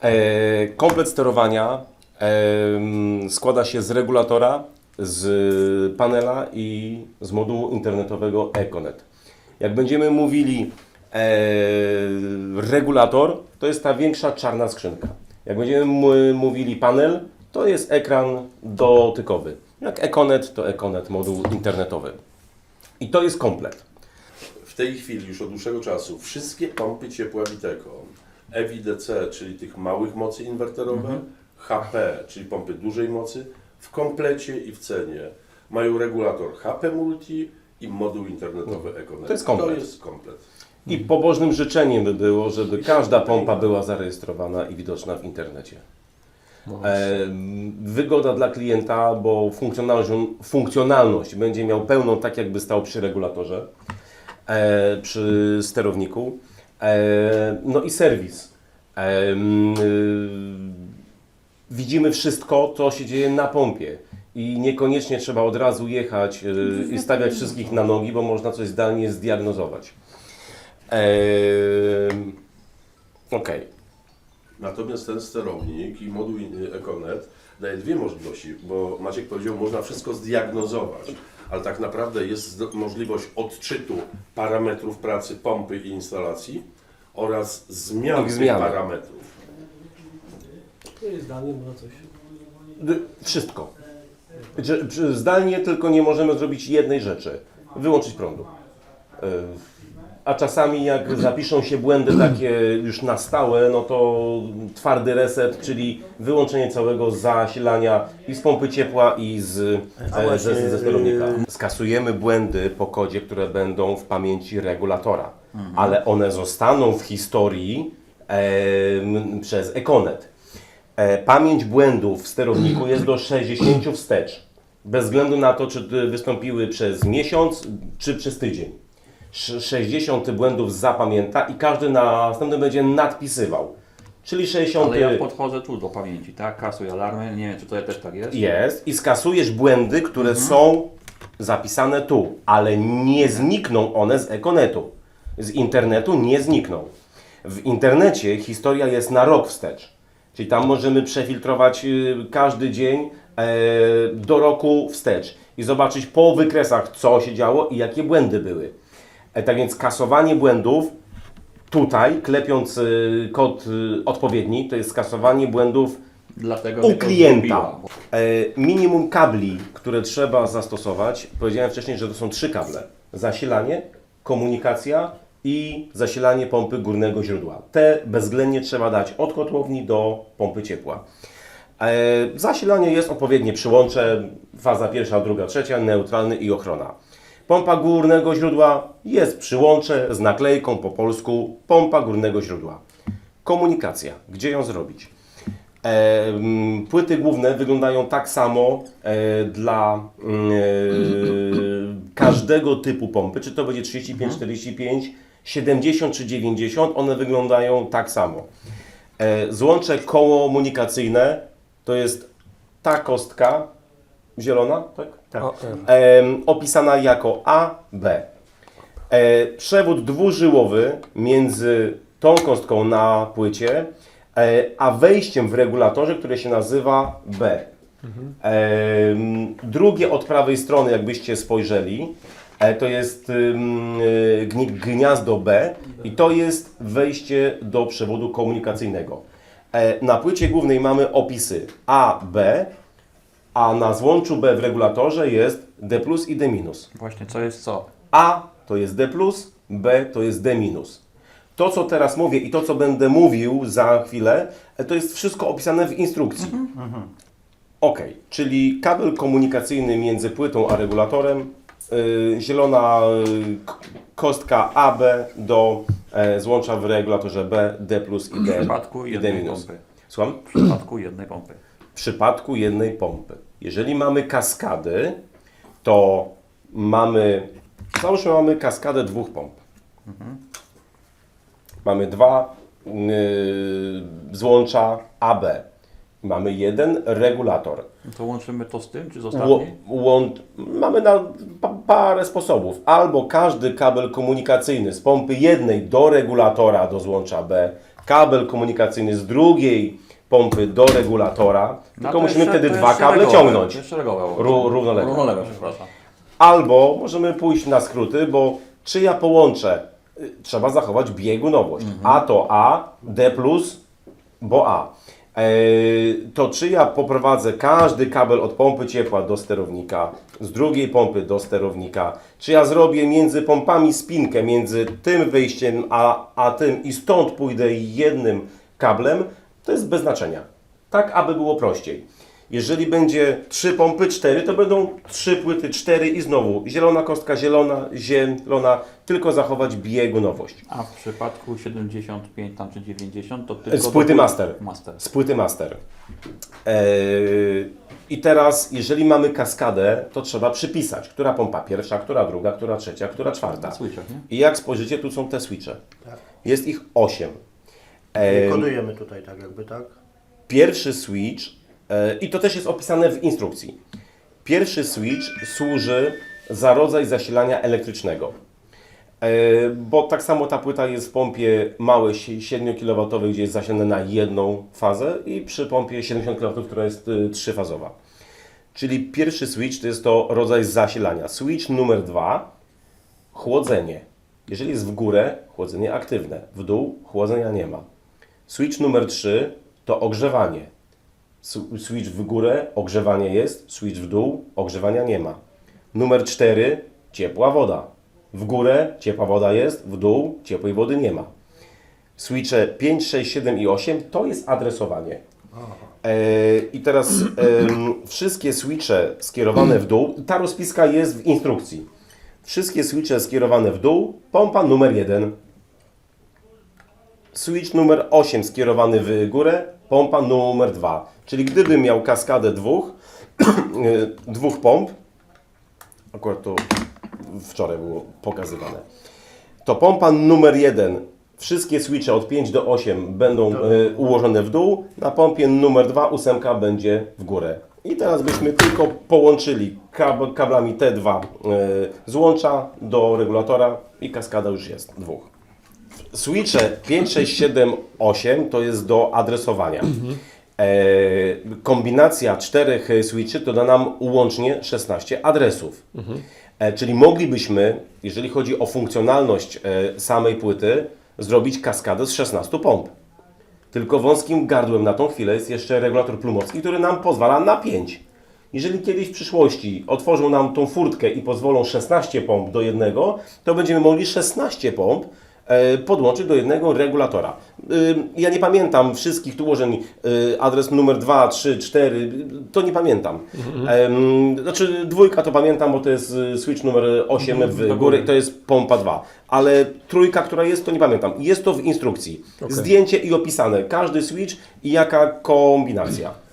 E, komplet sterowania em, składa się z regulatora, z panela i z modułu internetowego Econet. Jak będziemy mówili e, regulator, to jest ta większa czarna skrzynka. Jak będziemy mówili panel, to jest ekran dotykowy. Jak Econet, to Econet moduł internetowy. I to jest komplet. W tej chwili już od dłuższego czasu wszystkie pompy ciepła Witeco, EWDC, czyli tych małych mocy inwerterowe, HP, czyli pompy dużej mocy, w komplecie i w cenie mają regulator HP Multi i moduł internetowy Econet. To jest komplet. To jest komplet. I pobożnym życzeniem by było, żeby każda pompa była zarejestrowana i widoczna w internecie. E, wygoda dla klienta, bo funkcjonalność, funkcjonalność będzie miał pełną, tak jakby stał przy regulatorze, e, przy sterowniku. E, no i serwis. E, y, widzimy wszystko, co się dzieje na pompie. I niekoniecznie trzeba od razu jechać y, i stawiać wszystkich na nogi, bo można coś zdalnie zdiagnozować. Ehm, Okej. Natomiast ten sterownik i moduł in- Econet daje dwie możliwości, bo Maciek powiedział, można wszystko zdiagnozować, ale tak naprawdę jest możliwość odczytu parametrów pracy pompy i instalacji oraz zmian tych zmiany. parametrów. Można coś. Wszystko. Zdalnie tylko nie możemy zrobić jednej rzeczy. Wyłączyć prądu. A czasami jak zapiszą się błędy takie już na stałe, no to twardy reset, czyli wyłączenie całego zasilania i z pompy ciepła i z, e, ze, ze sterownika. Skasujemy błędy po kodzie, które będą w pamięci regulatora, ale one zostaną w historii em, przez Econet. E, Pamięć błędów w sterowniku jest do 60 wstecz. Bez względu na to, czy wystąpiły przez miesiąc, czy przez tydzień. Sz- 60 błędów zapamięta i każdy następny będzie nadpisywał. Czyli 60 Ale ja podchodzę tu do pamięci, tak? Kasuję alarmy, nie wiem czy tutaj też tak jest. jest i skasujesz błędy, które są zapisane tu, ale nie znikną one z Econetu. Z internetu nie znikną. W internecie historia jest na rok wstecz. Czyli tam możemy przefiltrować y, każdy dzień e, do roku wstecz i zobaczyć po wykresach, co się działo i jakie błędy były. E, tak więc kasowanie błędów tutaj, klepiąc y, kod y, odpowiedni, to jest skasowanie błędów Dlatego u klienta. E, minimum kabli, które trzeba zastosować, powiedziałem wcześniej, że to są trzy kable. Zasilanie, komunikacja i zasilanie pompy górnego źródła. Te bezwzględnie trzeba dać od kotłowni do pompy ciepła. E, zasilanie jest odpowiednie przyłącze, faza pierwsza, druga, trzecia, neutralny i ochrona. Pompa górnego źródła jest przyłącze z naklejką po polsku pompa górnego źródła. Komunikacja, gdzie ją zrobić? E, mm, płyty główne wyglądają tak samo e, dla mm, e, każdego typu pompy, czy to będzie 35, 45, 70 czy 90, one wyglądają tak samo. E, złącze komunikacyjne to jest ta kostka zielona, tak? O, em, opisana jako A, B. E, przewód dwużyłowy między tą kostką na płycie, e, a wejściem w regulatorze, które się nazywa B. Em, drugie od prawej strony, jakbyście spojrzeli, e, to jest e, gni- gniazdo B i to jest wejście do przewodu komunikacyjnego. E, na płycie głównej mamy opisy A, B, a na złączu B w regulatorze jest D plus i D minus. Właśnie co jest co? A to jest D plus, B to jest D minus. To, co teraz mówię i to, co będę mówił za chwilę, e, to jest wszystko opisane w instrukcji. Ok, czyli kabel komunikacyjny między płytą a regulatorem, y, zielona kostka AB do e, złącza w regulatorze B, D plus i W D, przypadku i D jednej minus. pompy. Słucham? W przypadku jednej pompy. w przypadku jednej pompy. Jeżeli mamy kaskady, to mamy, załóżmy mamy kaskadę dwóch pomp. Mamy dwa yy, złącza AB. Mamy jeden regulator. No To łączymy to z tym, czy łącz, mamy na pa, parę sposobów. Albo każdy kabel komunikacyjny z pompy jednej do regulatora do złącza B kabel komunikacyjny z drugiej pompy do regulatora, No tylko musimy wtedy dwa kable ciągnąć. Ró- równolegle. Równolegle, przepraszam. Albo możemy pójść na skróty, bo czy ja połączę, y, trzeba zachować biegunowość. A to A, D+, bo A. E, to czy ja poprowadzę każdy kabel od pompy ciepła do sterownika, z drugiej pompy do sterownika, czy ja zrobię między pompami spinkę, między tym wyjściem a, a tym i stąd pójdę jednym kablem, to jest bez znaczenia. Tak, aby było prościej. Jeżeli będzie trzy pompy, cztery, to będą trzy płyty, cztery i znowu zielona kostka, zielona, zielona, tylko zachować biegunowość. A w przypadku 75 tam czy 90 to tylko... Z do płyty płyt- master. Master. Z płyty master. Eee, I teraz, jeżeli mamy kaskadę, to trzeba przypisać, która pompa pierwsza, która druga, która trzecia, która czwarta. Na switchach, nie? I jak spojrzycie, tu są te switche. Tak. Jest ich osiem. Nie kodujemy tutaj tak jakby, tak? Pierwszy switch, e, i to też jest opisane w instrukcji. Pierwszy switch służy za rodzaj zasilania elektrycznego. E, Bo tak samo ta płyta jest w pompie małej 7 kW, gdzie jest zasilana na jedną fazę i przy pompie 70 kW, która jest y, trzyfazowa. Czyli pierwszy switch to jest to rodzaj zasilania. Switch numer dwa chłodzenie. Jeżeli jest w górę, chłodzenie aktywne. W dół, chłodzenia nie ma. Switch numer 3 to ogrzewanie. Switch w górę, ogrzewanie jest, switch w dół, ogrzewania nie ma. Numer 4 ciepła woda. W górę ciepła woda jest, w dół ciepłej wody nie ma. Switche 5, 6, 7 i 8 to jest adresowanie. E, I teraz em, wszystkie switche skierowane w dół, ta rozpiska jest w instrukcji. Wszystkie switche skierowane w dół, pompa numer 1. Switch numer 8 skierowany w górę, pompa numer 2. Czyli gdybym miał kaskadę dwóch, dwóch pomp, akurat to wczoraj było pokazywane, to pompa numer 1, wszystkie switche od 5 do 8 będą e, ułożone w dół, na pompie numer 2 ósemka będzie w górę. I teraz byśmy tylko połączyli kab kablami te dwa e, złącza do regulatora i kaskada już jest dwóch. Switche 5, 6, 7, 8 to jest do adresowania. E, kombinacja czterech switchy to da nam łącznie 16 adresów. E, czyli moglibyśmy, jeżeli chodzi o funkcjonalność e, samej płyty, zrobić kaskadę z 16 pomp. Tylko wąskim gardłem na tą chwilę jest jeszcze regulator plumowski, który nam pozwala na 5. Jeżeli kiedyś w przyszłości otworzą nam tą furtkę i pozwolą 16 pomp do jednego, to będziemy mogli 16 pomp podłączyć do jednego regulatora. Y, Ja nie pamiętam wszystkich tu ułożeń, y, adres numer 2, 3, 4, y, to nie pamiętam. Em, Znaczy dwójka to pamiętam, bo to jest switch numer 8 w górę i to jest pompa 2. Ale trójka, która jest, to nie pamiętam. Jest to w instrukcji. Zdjęcie i opisane. Każdy switch i jaka kombinacja.